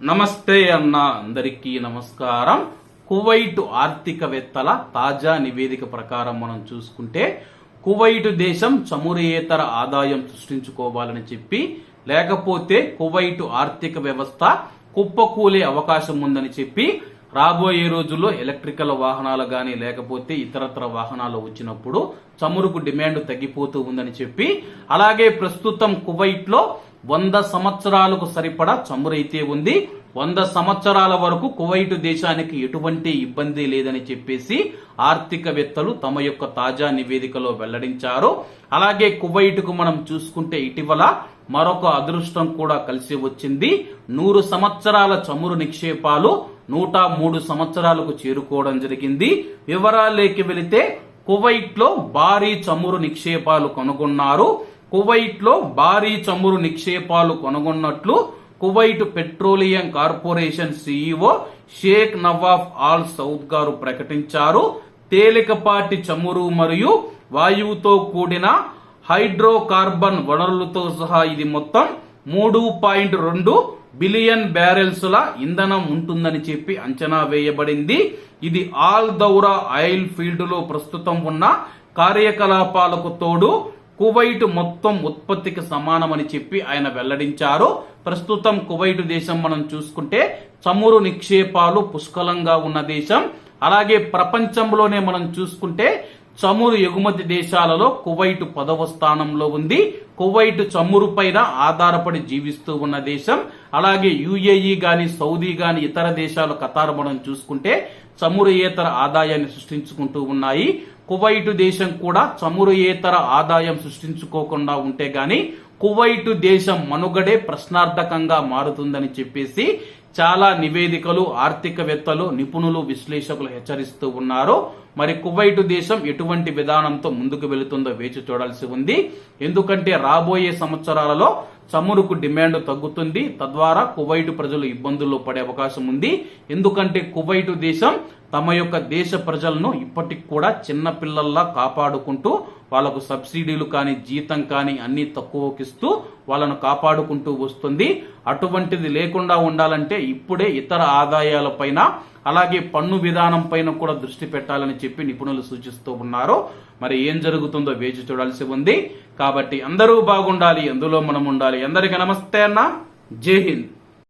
నమస్తే అన్న అందరికీ నమస్కారం. కువైట్ ఆర్థికవేత్తల తాజా నివేదిక ప్రకారం మనం చూసుకుంటే కువైట్ దేశం చమురేతర ఆదాయం సృష్టించుకోవాలని చెప్పి లేకపోతే కువైట్ ఆర్థిక వ్యవస్థ కుప్పకూలే అవకాశం ఉందని చెప్పి రాబోయే రోజుల్లో ఎలక్ట్రికల్ వాహనాలు కానీ లేకపోతే ఇతరత్ర వాహనాలు వచ్చినప్పుడు చమురుకు డిమాండ్ తగ్గిపోతూ ఉందని చెప్పి అలాగే ప్రస్తుతం కువైట్లో వంద సంవత్సరాలకు సరిపడా చమురైతే ఉంది. వంద సంవత్సరాల వరకు కువైట్ దేశానికి ఎటువంటి ఇబ్బంది లేదని చెప్పేసి ఆర్థికవేత్తలు తమ యొక్క తాజా నివేదికలో వెల్లడించారు. అలాగే కువైటుకు మనం చూసుకుంటే ఇటీవల మరొక అదృష్టం కూడా కలిసి వచ్చింది. నూరు సంవత్సరాల చమురు నిక్షేపాలు నూట మూడు సంవత్సరాలకు చేరుకోవడం జరిగింది. వివరాలేకి వెళితే కువైట్లో భారీ చమురు నిక్షేపాలు కనుగొన్నారు. కువైట్లో భారీ చమురు నిక్షేపాలు కనుగొన్నట్లు Kuwait Petroleum Corporation CEO Sheikh Nawaf Al Saud గారు ప్రకటించారు. తేలికపాటి చమురు మరియు వాయువుతో కూడిన హైడ్రోకార్బన్ వనరులతో సహా ఇది మొత్తం మూడు పాయింట్ రెండు బిలియన్ బ్యారెల్స్ల ఇంధనం ఉంటుందని చెప్పి అంచనా వేయబడింది. ఇది ఆల్ దౌరా ఆయిల్ ఫీల్డ్లో ప్రస్తుతం ఉన్న కార్యకలాపాలకు తోడు కువైట్ మొత్తం ఉత్పత్తికి సమానమని చెప్పి ఆయన వెల్లడించారు. ప్రస్తుతం కువైట్ దేశం మనం చూసుకుంటే చమురు నిక్షేపాలు పుష్కలంగా ఉన్న దేశం. అలాగే ప్రపంచంలోనే మనం చూసుకుంటే చమురు ఎగుమతి దేశాలలో కువైట్ పదవ స్థానంలో ఉంది. కువైట్ చమురు పైన ఆధారపడి జీవిస్తూ ఉన్న దేశం. అలాగే యుఏఈ గాని సౌదీ గాని ఇతర దేశాలు కతార్ మనం చూసుకుంటే చమురుయేతర ఆదాయాన్ని సృష్టించుకుంటూ ఉన్నాయి. కువైట్ దేశం కూడా చమురుయేతర ఆదాయం సృష్టించుకోకుండా ఉంటే గాని కువైటు దేశం మనుగడే ప్రశ్నార్థకంగా మారుతుందని చెప్పేసి చాలా నివేదికలు ఆర్థికవేత్తలు నిపుణులు విశ్లేషకులు హెచ్చరిస్తూ ఉన్నారు. మరి కువైటు దేశం ఎటువంటి విధానంతో ముందుకు వెళుతుందో వేచి చూడాల్సి ఉంది. ఎందుకంటే రాబోయే సంవత్సరాలలో చమురుకు డిమాండ్ తగ్గుతుంది. తద్వారా కువైటు ప్రజలు ఇబ్బందుల్లో పడే అవకాశం ఉంది. ఎందుకంటే కువైటు దేశం తమ యొక్క దేశ ప్రజలను ఇప్పటికి కూడా చిన్నపిల్లల్లా కాపాడుకుంటూ వాళ్ళకు సబ్సిడీలు కానీ జీతం కానీ అన్ని తక్కువకిస్తూ వాళ్ళను కాపాడుకుంటూ వస్తుంది. అటువంటిది లేకుండా ఉండాలంటే ఇప్పుడే ఇతర ఆదాయాలపైన అలాగే పన్ను విధానం పైన కూడా దృష్టి పెట్టాలని చెప్పి నిపుణులు సూచిస్తూ ఉన్నారు. మరి ఏం జరుగుతుందో వేచి చూడాల్సి ఉంది. కాబట్టి అందరూ బాగుండాలి అందులో మనం ఉండాలి. అందరికీ నమస్తే అన్న. జై హింద్.